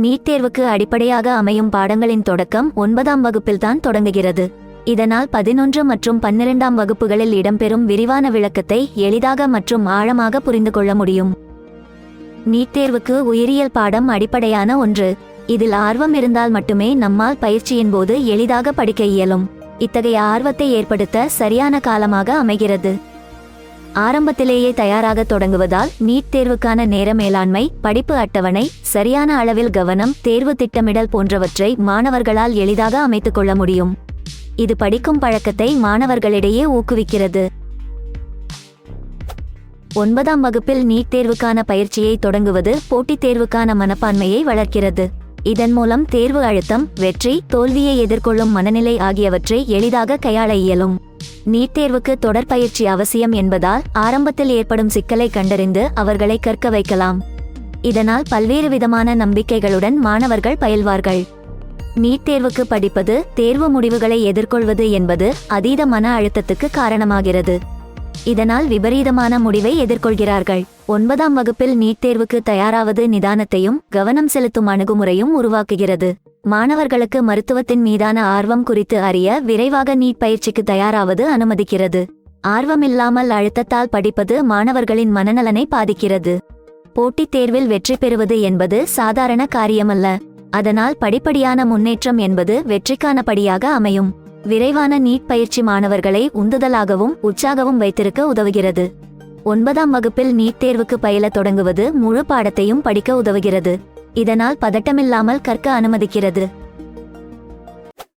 NEET தேர்வுக்கு அடிப்படையாக அமையும் பாடங்களின் தொடக்கம் ஒன்பதாம் வகுப்பில்தான் தொடங்குகிறது. இதனால் பதினொன்று மற்றும் பன்னிரெண்டாம் வகுப்புகளில் இடம்பெறும் விரிவான விளக்கத்தை எளிதாக மற்றும் ஆழமாக புரிந்து கொள்ள முடியும். நீட் தேர்வுக்கு உயிரியல் பாடம் அடிப்படையான ஒன்று. இதில் ஆர்வம் இருந்தால் மட்டுமே நம்மால் பயிற்சியின் போது எளிதாக படிக்க இயலும். இத்தகைய ஆர்வத்தை ஏற்படுத்த சரியான காலமாக அமைகிறது. ஆரம்பத்திலேயே தயாராக தொடங்குவதால் நீட் தேர்வுக்கான நேர மேலாண்மை படிப்பு அட்டவணை சரியான அளவில் கவனம் தேர்வு திட்டமிடல் போன்றவற்றை மாணவர்களால் எளிதாக அமைத்துக் கொள்ள முடியும். இது படிக்கும் பழக்கத்தை மாணவர்களிடையே ஊக்குவிக்கிறது. ஒன்பதாம் வகுப்பில் நீட் தேர்வுக்கான பயிற்சியை தொடங்குவது போட்டித் தேர்வுக்கான மனப்பான்மையை வளர்க்கிறது. இதன் மூலம் தேர்வு அழுத்தம் வெற்றி தோல்வியை எதிர்கொள்ளும் மனநிலை ஆகியவற்றை எளிதாக கையாள இயலும். நீட் தேர்வுக்கு தொடர் பயிற்சி அவசியம் என்பதால் ஆரம்பத்தில் ஏற்படும் சிக்கலை கண்டறிந்து அவர்களை கற்க வைக்கலாம். இதனால் பல்வேறு விதமான நம்பிக்கைகளுடன் மாணவர்கள் பயில்வார்கள். நீட் தேர்வுக்கு படிப்பது தேர்வு முடிவுகளை எதிர்கொள்வது என்பது அதீத மன அழுத்தத்துக்கு காரணமாகிறது. இதனால் விபரீதமான முடிவை எதிர்கொள்கிறார்கள். ஒன்பதாம் வகுப்பில் நீட் தேர்வுக்கு தயாராவது நிதானத்தையும் கவனம் செலுத்தும் அணுகுமுறையும் உருவாக்குகிறது. மாணவர்களுக்கு மருத்துவத்தின் மீதான ஆர்வம் குறித்து அறிய விரைவாக நீட் பயிற்சிக்கு தயாராவது அனுமதிக்கிறது. ஆர்வமில்லாமல் அழுத்தத்தால் படிப்பது மாணவர்களின் மனநலனை பாதிக்கிறது. போட்டித் தேர்வில் வெற்றி பெறுவது என்பது சாதாரண காரியமல்ல. அதனால் படிப்படியான முன்னேற்றம் என்பது வெற்றிக்கான படியாக அமையும். விரைவான நீட் பயிற்சி மாணவர்களை உந்துதலாகவும் உற்சாகவும் வைத்திருக்க உதவுகிறது. ஒன்பதாம் வகுப்பில் நீட் தேர்வுக்கு பயில தொடங்குவது முழு பாடத்தையும் படிக்க உதவுகிறது. இதனால் பதட்டமில்லாமல் கற்க அனுமதிக்கிறது.